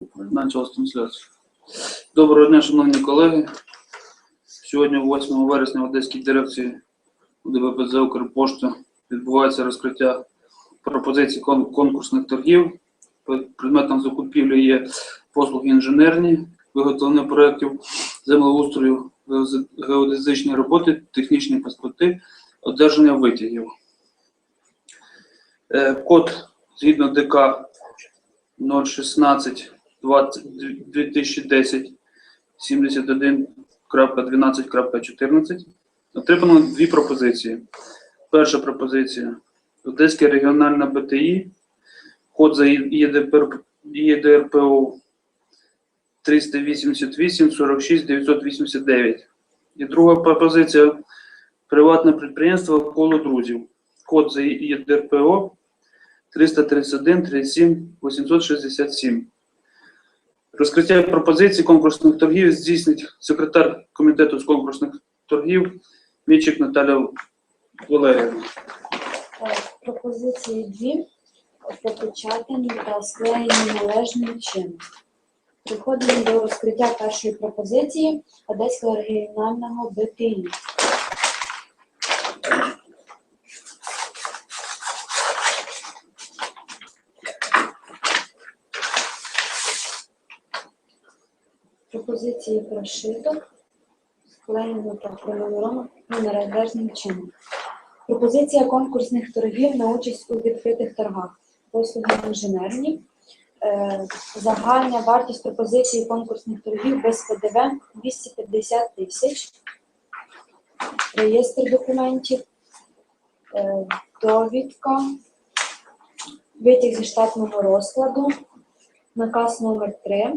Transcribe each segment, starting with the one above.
Началась трансляція. Доброго дня, шановні колеги. Сьогодні, 8 вересня, в Одеській дирекції УДВПЗ Укрпошти відбувається розкриття пропозицій кон- конкурсних торгів. Предметом закупівлі є послуги інженерні, виготовлення проєктів землеустрою, геодезичні роботи, технічні паспорти, одержання витягів. Е, Код згідно ДК 016 20 2010 71.12.14 отримано дві пропозиції. Перша пропозиція Одеське регіональне БТІ, код за ЄДРП, ЄДРПО 388 46 989. І друга пропозиція приватне підприємство коло друзів. Код за ЄДРПО 331 37 867. Розкриття пропозицій конкурсних торгів здійснить секретар комітету з конкурсних торгів Мічик Наталя Валеріївна. Е, Пропозиції дві пропечатані та склеєні належним чином. Приходимо до розкриття першої пропозиції Одеського регіонального БТІ. Пропозиції прошито, склеєно та пронумеровано належним чином. Пропозиція конкурсних торгів на участь у відкритих торгах. Послуги інженерні. Е, Загальна вартість пропозиції конкурсних торгів без ПДВ 250 тисяч. Реєстр документів. Е, Довідка. Витяг зі штатного розкладу. Наказ номер 3.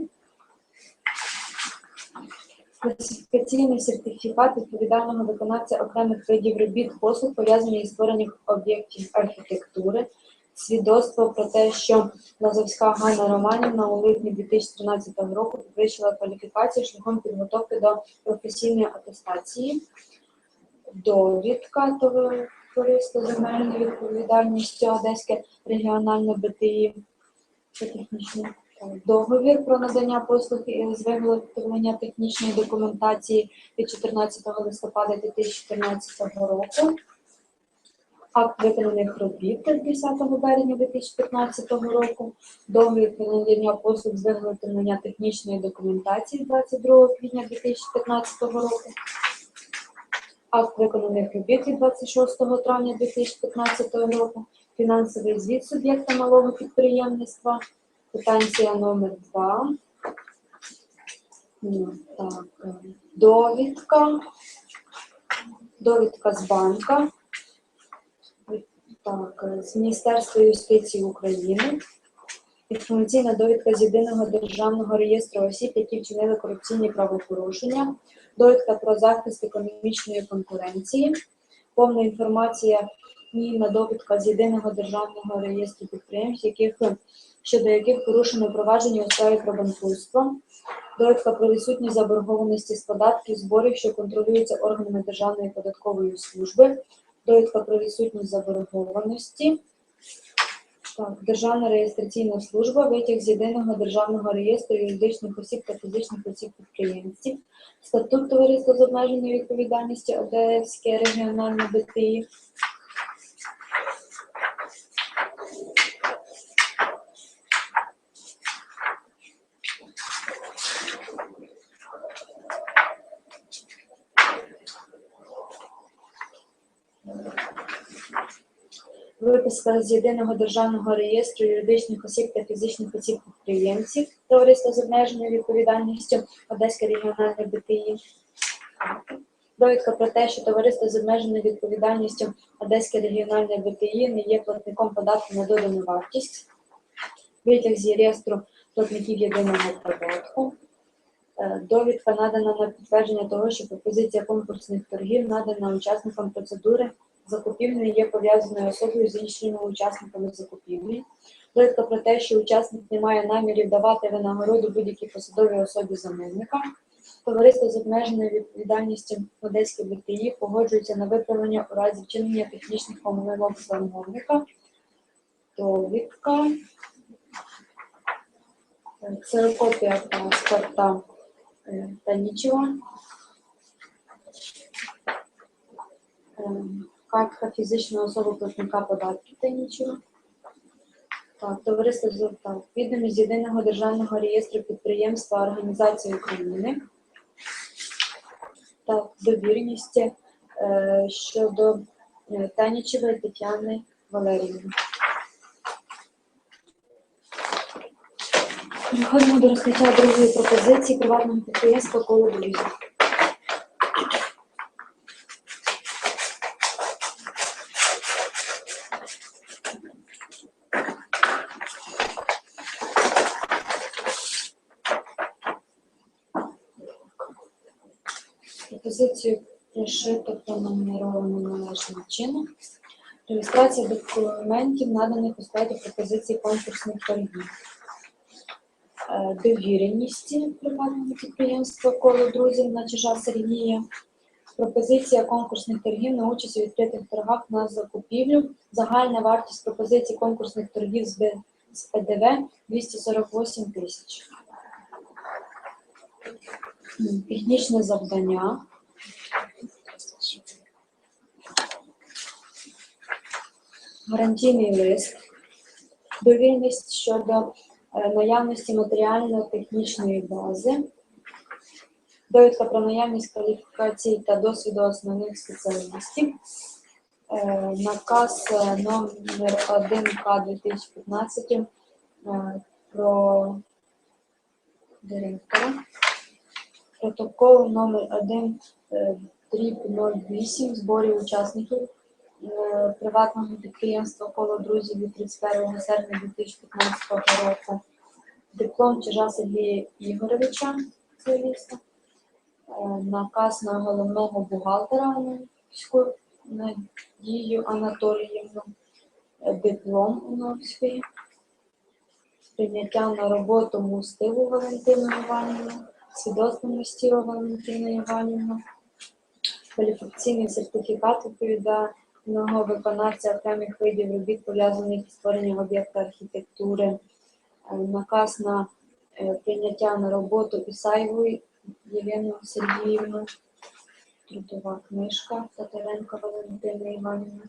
Класифікаційний сертифікат відповідального виконавця окремих видів робіт послуг, пов'язаних із створенням об'єктів архітектури, свідоцтво про те, що Лазовська Ганна Романівна у липні 2013 року підвищила кваліфікацію шляхом підготовки до професійної атестації, довідка товариства з обмеженою відповідальністю Одеське регіональне БТІ, це технічний договір про надання послуг з виготовлення технічної документації від 14 листопада 2014 року. Акт виконаних робіт від 10 березня 2015 року. Договір про надання послуг з виготовлення технічної документації 22 квітня 2015 року. Акт виконаних робіт від 26 травня 2015 року. Фінансовий звіт суб'єкта малого підприємництва. Квитанція номер 2. Ну, так, е, довідка. Довідка з банка. Так, е, з Міністерства юстиції України. Інформаційна довідка з єдиного державного реєстру осіб, які вчинили корупційні правопорушення. Довідка про захист економічної конкуренції. Повна інформація на довідка з єдиного державного реєстру підприємств, яких щодо яких порушено провадження у справі про довідка про відсутність заборгованості з податків, зборів, що контролюються органами Державної податкової служби, довідка про відсутність заборгованості, Державна реєстраційна служба, витяг з єдиного державного реєстру юридичних осіб та фізичних осіб підприємців, статут товариства з обмеженою відповідальністю Одеське регіональне БТІ, Виписка з єдиного державного реєстру юридичних осіб та фізичних осіб підприємців товариства з обмеженою відповідальністю Одеське регіональне БТІ. Довідка про те, що товариство з обмеженою відповідальністю Одеське регіональне БТІ не є платником податку на додану вартість. Витяг з реєстру платників єдиного податку. Е, Довідка надана на підтвердження того, що пропозиція конкурсних торгів надана учасникам процедури закупівлі є пов'язаною особою з іншими учасниками закупівлі. Довідка про те, що учасник не має намірів давати винагороду будь-якій посадовій особі замовника. Товариство з обмеженою відповідальністю Одеське БТІ погоджується на виправлення у разі вчинення технічних помилок замовника. Довідка Ксерокопія паспорта е, Танічева. Картка фізичної особи платника податків Танічева. Так, товариство результат. Відомість з єдиного державного реєстру підприємства Організації України. Так, довіреність е, щодо е, Танічевої Тетяни Валеріївни. Переходимо до розкриття другої пропозиції приватного підприємства коло друзів. Пропозицію пришито пронумеровано належним чином. Реєстрація документів, наданих у складі пропозиції конкурсних торгів. Е, Довіреність приватного підприємства коло друзів на чижа Сергія. Пропозиція конкурсних торгів на участь у відкритих торгах на закупівлю. Загальна вартість пропозицій конкурсних торгів з ПДВ 248 тисяч. Технічне завдання. Гарантійний лист. Довільність щодо е, наявності матеріально-технічної бази. Довідка про наявність кваліфікацій та досвіду основних спеціалістів. Е, Наказ е, номер 1К 2015 е, про директора. Протокол номер 1 е, дріб 08 зборів учасників приватного підприємства коло друзів від 31 серпня 2015 року. Диплом Чижа Сергія Ігоровича, спеціаліста. Е, Наказ на головного бухгалтера Надію Анатоліївну. Е, Диплом Оновської. Прийняття на роботу Мустиву Валентину Іванівну. Свідоцтво Мустіва Валентина Іванівна. Кваліфікаційний сертифікат відповідального виконавця окремих видів робіт, пов'язаних із створенням об'єкта архітектури. Е, Наказ на е, прийняття на роботу Ісаєвої Єлену Сергіївну. Трудова книжка Татаренко Валентина Іванівна.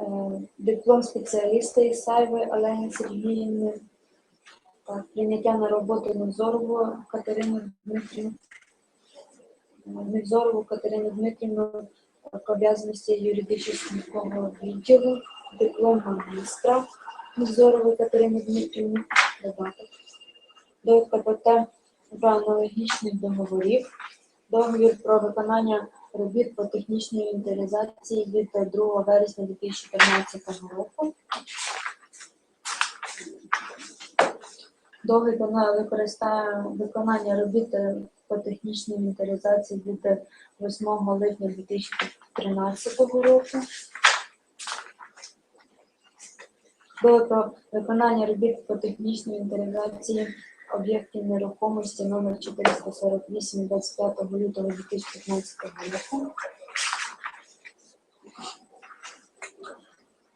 Е, Диплом спеціаліста Ісаєвої Олени Сергіївни. Прийняття на роботу Невзорову Катерину Дмитрівну. Невзорову Катерину Дмитрівну обов'язаності юридичного відділу, диплом магістра Невзорової Катерини Дмитрівни, додаток. Довідка про про аналогічних договорів, договір про виконання робіт по технічній інвентаризації від 2 вересня 2014 року. Договір на використання виконання робіт е, по технічній інвентаризації від 8 липня 2013 року. Про виконання робіт по технічній інвентаризації об'єктів нерухомості номер 448 25 лютого 2015 року.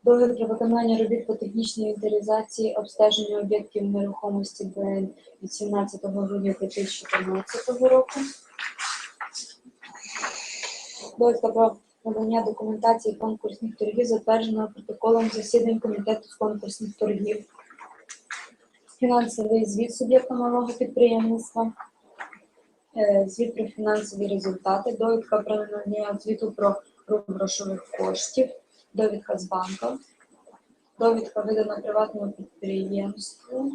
Договір про виконання робіт по технічній інвентаризації обстеження об'єктів нерухомості БН від 17 грудня 2014 року. Довідка про надання документації конкурсних торгів, затвердженого протоколом засідань комітету з конкурсних торгів. Фінансовий звіт суб'єкта малого підприємництва. Е, Звіт про фінансові результати, довідка про надання звіту про грошових коштів, довідка з банка, довідка видана приватному підприємству,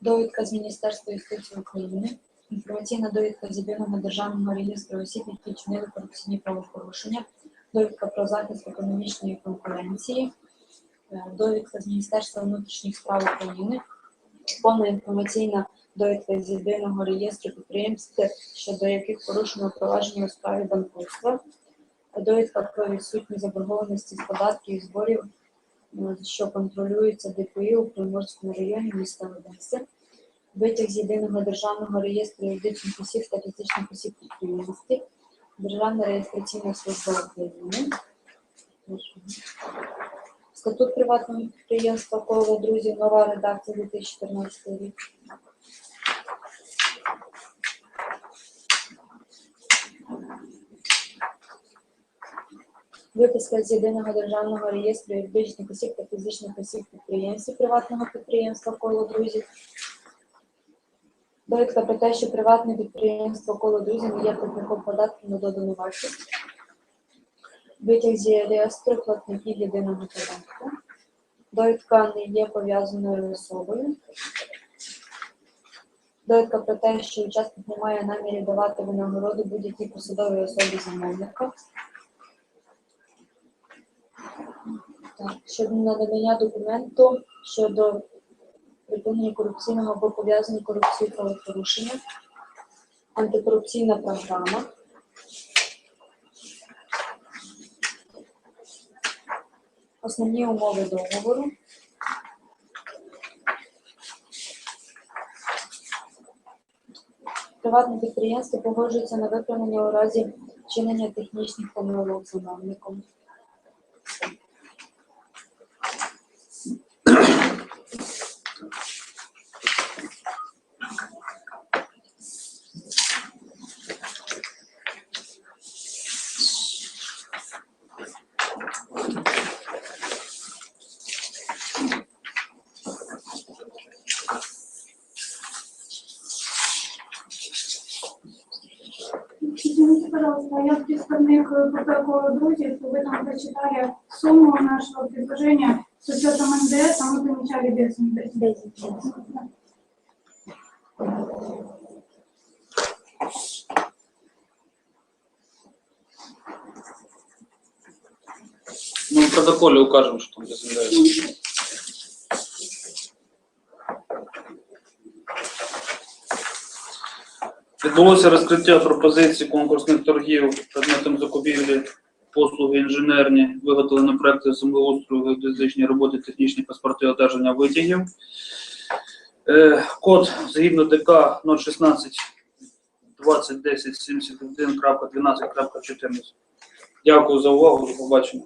довідка з Міністерства юстиції України, інформаційна довідка з єдиного державного реєстру осіб, які вчинили корупційні правопорушення, довідка про захист економічної конкуренції, е, довідка з Міністерства внутрішніх справ України, повна інформаційна довідка з єдиного реєстру підприємств, щодо яких порушено провадження у справі банкрутства, довідка про відсутність заборгованості з податків і зборів, е, що контролюється ДПІ у Приморському районі міста Одеси, витяг з єдиного державного реєстру юридичних осіб та фізичних осіб підприємств, Державна реєстраційна служба України. Статут приватного підприємства коло друзів, нова редакція 2014 рік. Виписка з єдиного державного реєстру юридичних осіб та фізичних осіб підприємців приватного підприємства коло друзів. Довідка про те, що приватне підприємство коло друзів є платником податків на додану вартість. Витяг з реєстру платників єдиного податку. Довідка не є пов'язаною особою. Довідка про те, що учасник не має намірів давати винагороду будь-якій посадовій особі замовника. Щодо надання документу щодо припинення корупційного або пов'язаного корупцією правопорушення, антикорупційна програма. Основні умови договору. Приватне підприємство погоджується на виправлення у разі вчинення технічних помилок замовником. Представник протокола друзей, то вы там прочитали сумму нашего предложения с учетом НДС, а мы помечали без НДС. Без інтересу. Ну, в протоколе укажем, что без НДС. Відбулося розкриття пропозицій конкурсних торгів предметом закупівлі послуги інженерні, виготовлено проекти землеустрою, геодезичні роботи, технічні паспорти одержання витягів. Е, Код згідно ДК 016 20 10 71.12.14. Дякую за увагу, до побачення.